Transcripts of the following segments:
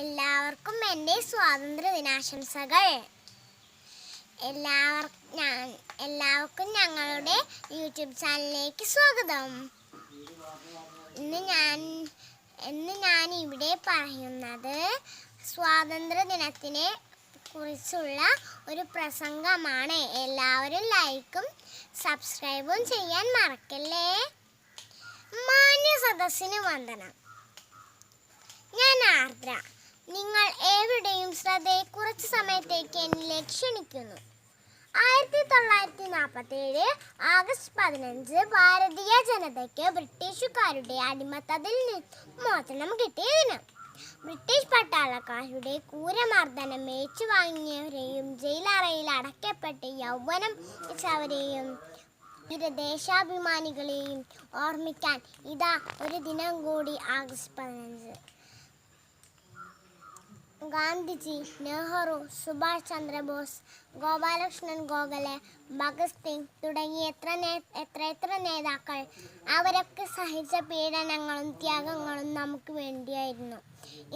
എല്ലാവർക്കും എന്റെ സ്വാതന്ത്ര്യ ദിനാശംസകൾ എല്ലാവർക്കും ഞാൻ എല്ലാവർക്കും ഞങ്ങളുടെ യൂട്യൂബ് ചാനലിലേക്ക് സ്വാഗതം. ഇന്ന് ഞാൻ ഇന്ന് ഞാൻ ഇവിടെ പറയുന്നത് സ്വാതന്ത്ര്യ ദിനത്തിനെ കുറിച്ചുള്ള ഒരു പ്രസംഗമാണ്. എല്ലാവരും ലൈക്കും സബ്സ്ക്രൈബും ചെയ്യാൻ മറക്കല്ലേ? മാന്യ സദസ്സിന് വന്ദനം. ഞാൻ ആർദ്ര. നിങ്ങൾ എവിടെയും ശ്രദ്ധയെ കുറച്ച് സമയത്തേക്ക് എന്നെ ക്ഷണിക്കുന്നു. ആയിരത്തി തൊള്ളായിരത്തി നാൽപ്പത്തി ഏഴ് ആഗസ്റ്റ് പതിനഞ്ച് ഭാരതീയ ജനതയ്ക്ക് ബ്രിട്ടീഷുകാരുടെ അടിമത്തതിൽ നിന്ന് മോചനം കിട്ടിയ ദിനം. ബ്രിട്ടീഷ് പട്ടാളക്കാരുടെ ക്രൂരമർദ്ദനം ഏറ്റുവാങ്ങിയവരെയും ജയിലറയിൽ അടയ്ക്കപ്പെട്ട് യൗവനം വെച്ചവരെയും ഒരു ദേശാഭിമാനികളെയും ഓർമ്മിക്കാൻ ഇതാ ഒരു ദിനം കൂടി ആഗസ്റ്റ് പതിനഞ്ച്. ഗാന്ധിജി നെഹ്റു സുഭാഷ് ചന്ദ്രബോസ് ഗോപാലകൃഷ്ണൻ ഗോഖലെ ഭഗത് സിംഗ് തുടങ്ങിയ എത്ര എത്ര എത്ര നേതാക്കൾ. അവരൊക്കെ സഹിച്ച പീഡനങ്ങളും ത്യാഗങ്ങളും നമുക്ക് വേണ്ടിയായിരുന്നു.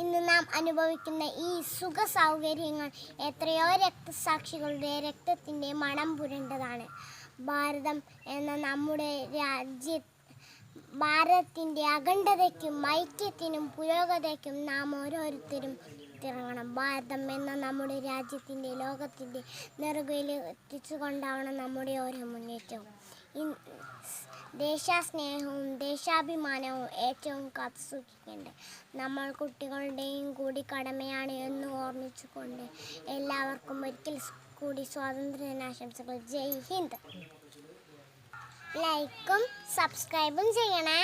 ഇന്ന് നാം അനുഭവിക്കുന്ന ഈ സുഖ സൗകര്യങ്ങൾ എത്രയോ രക്തസാക്ഷികളുടെ രക്തത്തിന്റെ മണം പുരണ്ടതാണ്. ഭാരതം എന്ന നമ്മുടെ രാജ്യ ഭാരതത്തിന്റെ അഖണ്ഡതയ്ക്കും ഐക്യത്തിനും പുരോഗതിക്കും നാം ഓരോരുത്തരും തിറങ്ങണം ഭാരതം എന്ന നമ്മുടെ രാജ്യത്തിന്റെ ലോകത്തിന്റെ നെറുകയിൽ എത്തിച്ചുകൊണ്ടാവണം നമ്മുടെ ഓരോ മുന്നേറ്റവും. ദേശസ്നേഹവും ദേശാഭിമാനവും ഏറ്റവും കാത്തു സൂക്ഷിക്കേണ്ടത് നമ്മൾ കുട്ടികളുടെയും കൂടി കടമയാണ് എന്ന് ഓർമ്മിച്ചുകൊണ്ട് എല്ലാവർക്കും ഒരിക്കൽ കൂടി സ്വാതന്ത്ര്യ ദിനാശംസകൾ ജയ് ഹിന്ദ്. ലൈക്കും സബ്സ്ക്രൈബും ചെയ്യണേ.